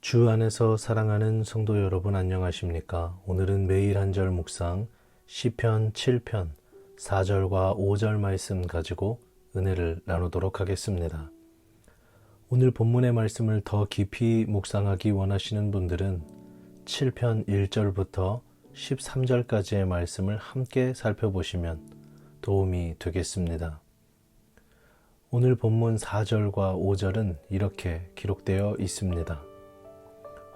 주 안에서 사랑하는 성도 여러분 안녕하십니까? 오늘은 매일 한 절 묵상 시편 7편 4절과 5절 말씀 가지고 은혜를 나누도록 하겠습니다. 오늘 본문의 말씀을 더 깊이 묵상하기 원하시는 분들은 7편 1절부터 13절까지의 말씀을 함께 살펴보시면 도움이 되겠습니다. 오늘 본문 4절과 5절은 이렇게 기록되어 있습니다.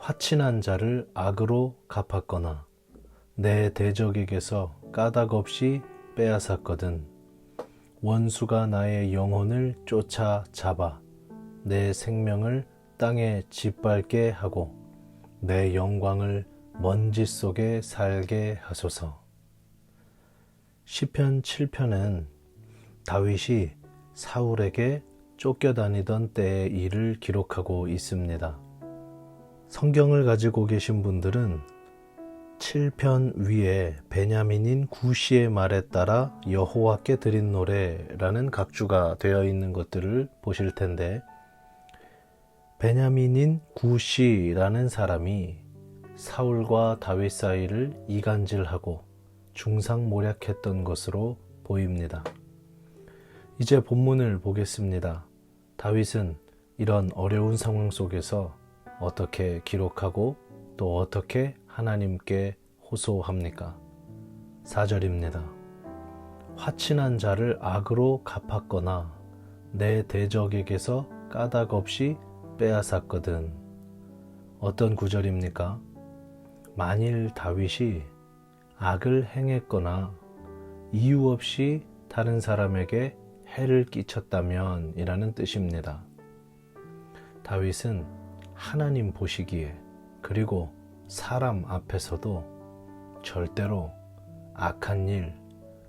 화친한 자를 악으로 갚았거나 내 대적에게서 까닭 없이 빼앗았거든 원수가 나의 영혼을 쫓아 잡아 내 생명을 땅에 짓밟게 하고 내 영광을 먼지 속에 살게 하소서. 시편 7편은 다윗이 사울에게 쫓겨다니던 때의 일을 기록하고 있습니다. 성경을 가지고 계신 분들은 7편 위에 베냐민인 구시의 말에 따라 여호와께 드린 노래라는 각주가 되어 있는 것들을 보실 텐데 베냐민인 구시라는 사람이 사울과 다윗 사이를 이간질하고 중상모략했던 것으로 보입니다. 이제 본문을 보겠습니다. 다윗은 이런 어려운 상황 속에서 어떻게 기록하고 또 어떻게 하나님께 호소합니까? 4절입니다. 화친한 자를 악으로 갚았거나 내 대적에게서 까닭 없이 빼앗았거든. 어떤 구절입니까? 만일 다윗이 악을 행했거나 이유 없이 다른 사람에게 해를 끼쳤다면 이라는 뜻입니다. 다윗은 하나님 보시기에 그리고 사람 앞에서도 절대로 악한 일,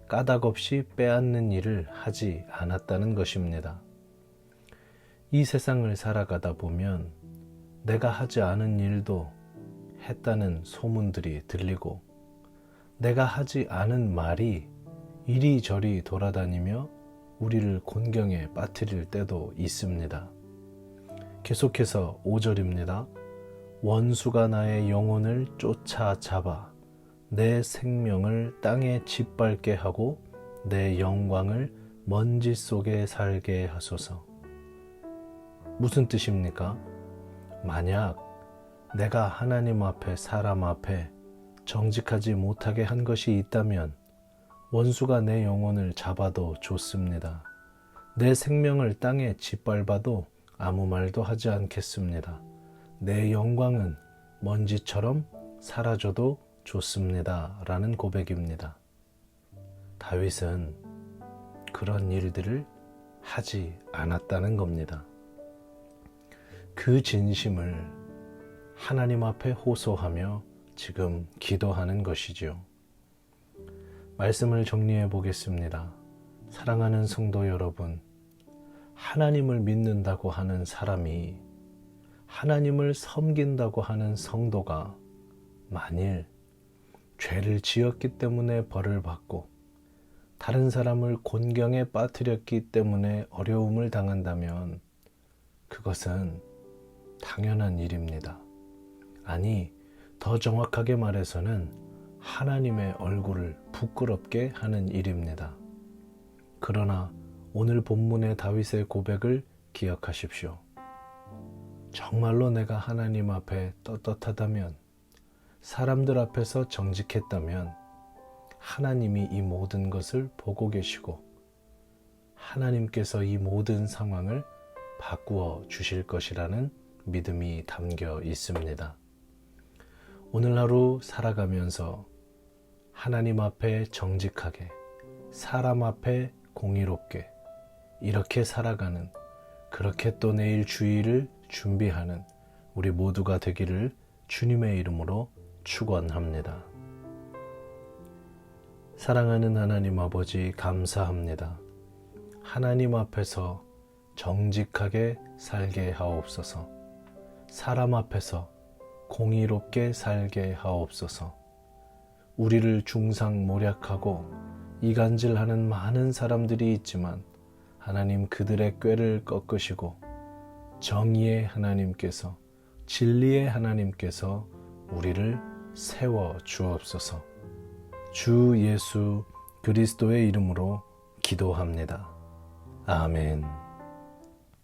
까닭 없이 빼앗는 일을 하지 않았다는 것입니다. 이 세상을 살아가다 보면 내가 하지 않은 일도 했다는 소문들이 들리고 내가 하지 않은 말이 이리저리 돌아다니며 우리를 곤경에 빠뜨릴 때도 있습니다. 계속해서 5절입니다. 원수가 나의 영혼을 쫓아 잡아 내 생명을 땅에 짓밟게 하고 내 영광을 먼지 속에 살게 하소서. 무슨 뜻입니까? 만약 내가 하나님 앞에 사람 앞에 정직하지 못하게 한 것이 있다면 원수가 내 영혼을 잡아도 좋습니다. 내 생명을 땅에 짓밟아도 아무 말도 하지 않겠습니다. 내 영광은 먼지처럼 사라져도 좋습니다. 라는 고백입니다. 다윗은 그런 일들을 하지 않았다는 겁니다. 그 진심을 하나님 앞에 호소하며 지금 기도하는 것이지요. 말씀을 정리해 보겠습니다. 사랑하는 성도 여러분, 하나님을 믿는다고 하는 사람이 하나님을 섬긴다고 하는 성도가 만일 죄를 지었기 때문에 벌을 받고 다른 사람을 곤경에 빠뜨렸기 때문에 어려움을 당한다면 그것은 당연한 일입니다. 아니, 더 정확하게 말해서는 하나님의 얼굴을 부끄럽게 하는 일입니다. 그러나 오늘 본문의 다윗의 고백을 기억하십시오. 정말로 내가 하나님 앞에 떳떳하다면, 사람들 앞에서 정직했다면, 하나님이 이 모든 것을 보고 계시고, 하나님께서 이 모든 상황을 바꾸어 주실 것이라는 믿음이 담겨 있습니다. 오늘 하루 살아가면서 하나님 앞에 정직하게, 사람 앞에 공의롭게, 이렇게 살아가는, 그렇게 또 내일 주일을 준비하는 우리 모두가 되기를 주님의 이름으로 축원합니다. 사랑하는 하나님 아버지 감사합니다. 하나님 앞에서 정직하게 살게 하옵소서. 사람 앞에서 공의롭게 살게 하옵소서. 우리를 중상모략하고 이간질하는 많은 사람들이 있지만 하나님 그들의 꾀를 꺾으시고 정의의 하나님께서 진리의 하나님께서 우리를 세워 주옵소서. 주 예수 그리스도의 이름으로 기도합니다. 아멘.